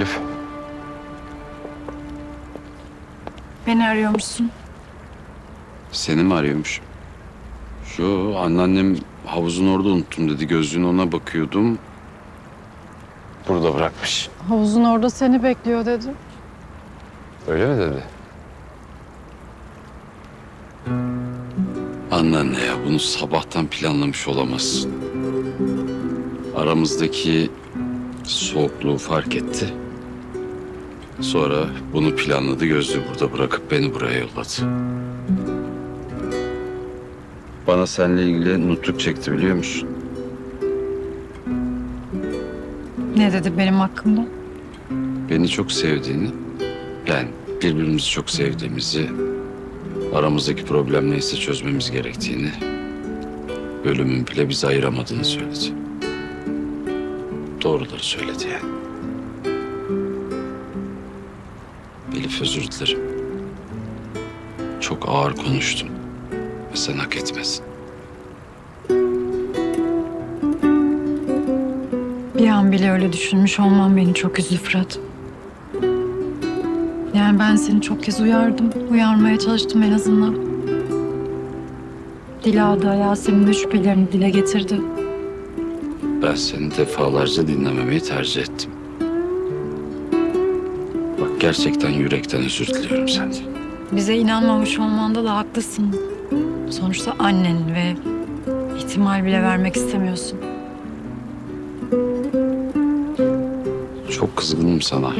Elif. Beni arıyormuşsun. Seni mi arıyormuş? Şu anneannem havuzun orada unuttum dedi. Gözlüğün ona bakıyordum. Burada bırakmış. Havuzun orada seni bekliyor dedi. Öyle mi dedi? Anneanne ya bunu sabahtan planlamış olamazsın. Aramızdaki soğukluğu fark etti. Sonra bunu planladı gözlüğü burada bırakıp beni buraya yolladı. Bana seninle ilgili nutuk çekti biliyor musun? Ne dedi benim hakkımda? Beni çok sevdiğini, yani birbirimizi çok sevdiğimizi, aramızdaki problem neyse çözmemiz gerektiğini, ölümün bile bizi ayıramadığını söyledi. Doğruları söyledi yani. Elif özür dilerim. Çok ağır konuştum ve sen hak etmezsin. Bir an bile öyle düşünmüş olmam beni çok üzdü Fırat. Yani ben seni çok kez uyardım. Uyarmaya çalıştım en azından. Dila da Yasemin de şüphelerini dile getirdi. Ben seni defalarca dinlememeyi tercih ettim. Bak gerçekten yürekten özür diliyorum senden. Bize inanmamış olmanda da haklısın. Sonuçta annen ve ihtimal bile vermek istemiyorsun. Çok kızgınım sana.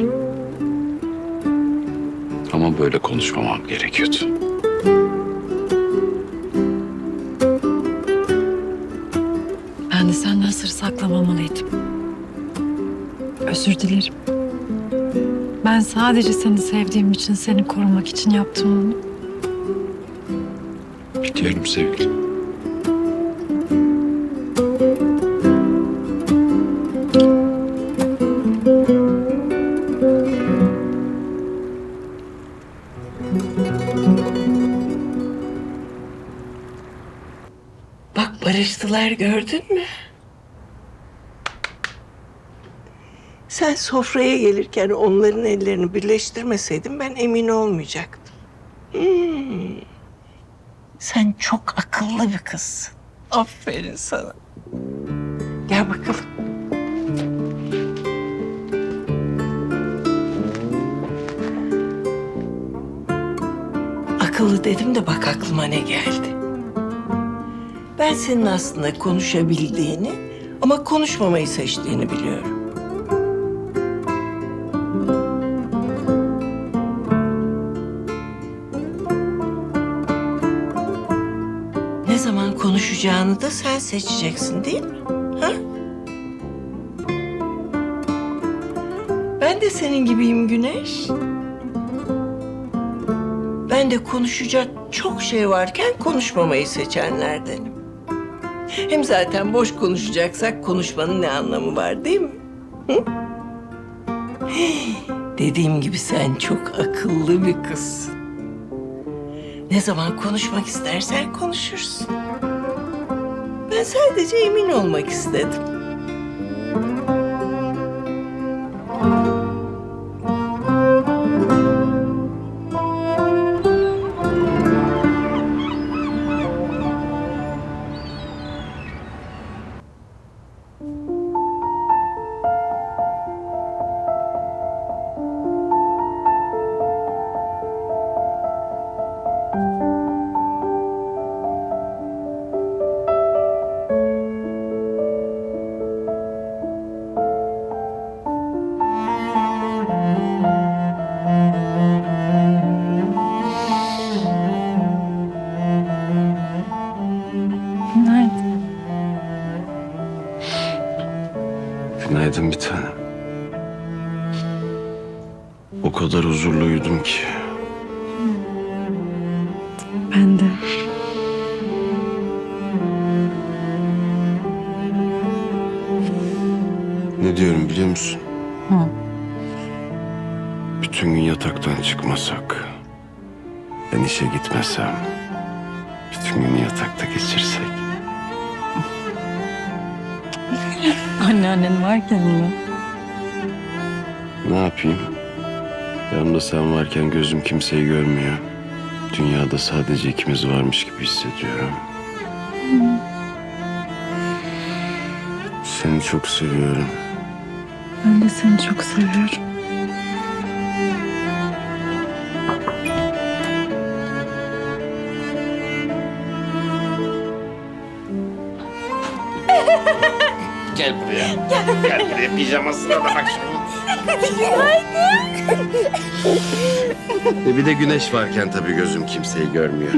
Ama böyle konuşmamam gerekiyordu. Ben de senden sır saklamamalıydım. Özür dilerim. Ben sadece seni sevdiğim için, seni korumak için yaptım bunu. Biliyorum sevgilim. Bak barıştılar gördün mü? Sen sofraya gelirken onların ellerini birleştirmeseydin ben emin olmayacaktım. Hmm. Sen çok akıllı bir kızsın. Aferin sana. Gel bakalım. Akıllı dedim de bak aklıma ne geldi. Ben senin aslında konuşabildiğini ama konuşmamayı seçtiğini biliyorum. Konuşacağını da sen seçeceksin değil mi? Ha? Ben de senin gibiyim Güneş. Ben de konuşacak çok şey varken konuşmamayı seçenlerdenim. Hem zaten boş konuşacaksak konuşmanın ne anlamı var değil mi? Dediğim gibi sen çok akıllı bir kızsın. Ne zaman konuşmak istersen konuşursun. Sadece emin olmak istedim. Günaydın bir tanem. O kadar huzurlu uyudum ki. Ben de. Ne diyorum biliyor musun? Hı. Bütün gün yataktan çıkmasak, ben işe gitmesem, bütün günü yatakta geçirsek. Anneannen varken mi? Ne yapayım? Yanımda sen varken gözüm kimseyi görmüyor. Dünyada sadece ikimiz varmış gibi hissediyorum. Seni çok seviyorum. Ben de seni çok seviyorum. Gel buraya. Gel buraya pijamasına da bak şunu. E bir de güneş varken tabii gözüm kimseyi görmüyor.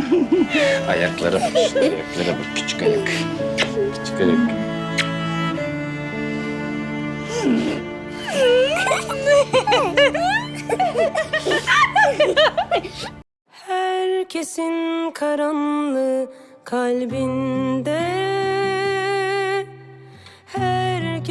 Ayaklara bak işte, ayaklara bak küçük ayak. Küçük ayak. Herkesin karanlığı kalbinde